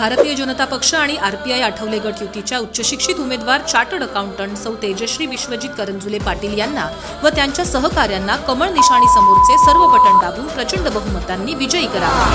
भारतीय जनता पक्ष आणि आरपीआय आठवले गट युतीच्या उच्चशिक्षित उमेदवार चार्टर्ड अकाउंटंट सौ तेजश्री विश्वजित करंजुले पाटील यांना व त्यांच्या सहकाऱ्यांना कमळ निशाणी समोरचे सर्व बटन दाबून प्रचंड बहुमतांनी विजयी करावा